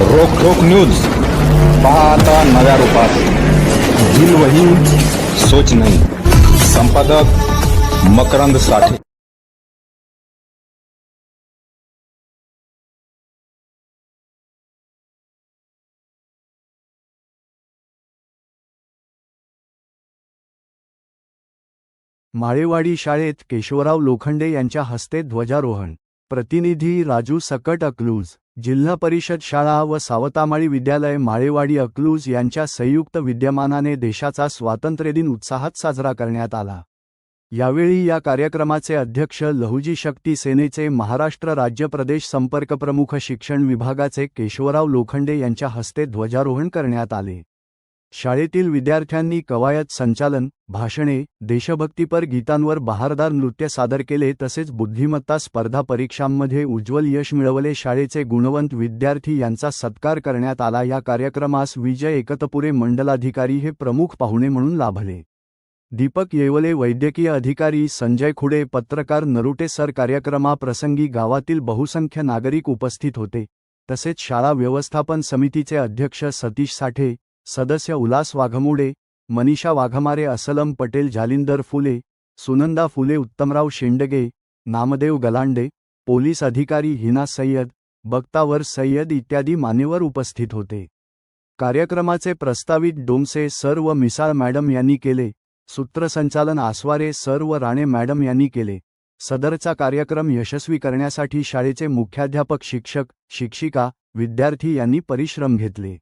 रोख रोख न्यूज. पाहता नव्या रूपात. दिल वही सोच नाही. संपादक मकरंद साठे. माळेवाडी शाळेत केशवराव लोखंडे यांच्या हस्ते ध्वजारोहण. प्रतिनिधी राजू सकट अकलूज जिल्हा परिषद शाळा व सावतामाळी विद्यालय माळेवाडी अकलूज यांच्या संयुक्त विद्यमानाने देशाचा स्वातंत्र्यदिन उत्साहात साजरा करण्यात आला. यावेळी या कार्यक्रमाचे अध्यक्ष लहुजी शक्ती सेनेचे महाराष्ट्र राज्य प्रदेश संपर्क प्रमुख शिक्षण विभागाचे केशवराव लोखंडे यांच्या हस्ते ध्वजारोहण करण्यात आले. शाळेतील विद्यार्थ्यांनी कवायत संचालन भाषणे देशभक्तीपर गीतांवर बहारदार नृत्य सादर केले तसेच बुद्धिमत्ता स्पर्धा परीक्षांमध्ये उज्ज्वल यश मिळवले. शाळेचे गुणवंत विद्यार्थी यांचा सत्कार करण्यात आला. या कार्यक्रमास विजय एकतपुरे मंडलाधिकारी हे प्रमुख पाहुणे म्हणून लाभले. दीपक येवले वैद्यकीय अधिकारी संजय खुडे पत्रकार नरुटे सर. कार्यक्रमाप्रसंगी गावातील बहुसंख्य नागरिक उपस्थित होते. तसेच शाळा व्यवस्थापन समितीचे अध्यक्ष सतीश साठे सदस्य उल्हास वाघमोडे मनीषा वाघमारे असलम पटेल जालिंदर फुले सुनंदा फुले उत्तमराव शेंडगे नामदेव गलांडे पोलीस अधिकारी हिना सय्यद बक्तावर सय्यद इत्यादी मान्यवर उपस्थित होते. कार्यक्रमाचे प्रस्तावित डोमसे सर व मिसाळ मॅडम यांनी केले. सूत्रसंचालन आसवारे सर व राणे मॅडम यांनी केले. सदरचा कार्यक्रम यशस्वी करण्यासाठी शाळेचे मुख्याध्यापक शिक्षक शिक्षिका विद्यार्थी यांनी परिश्रम घेतले.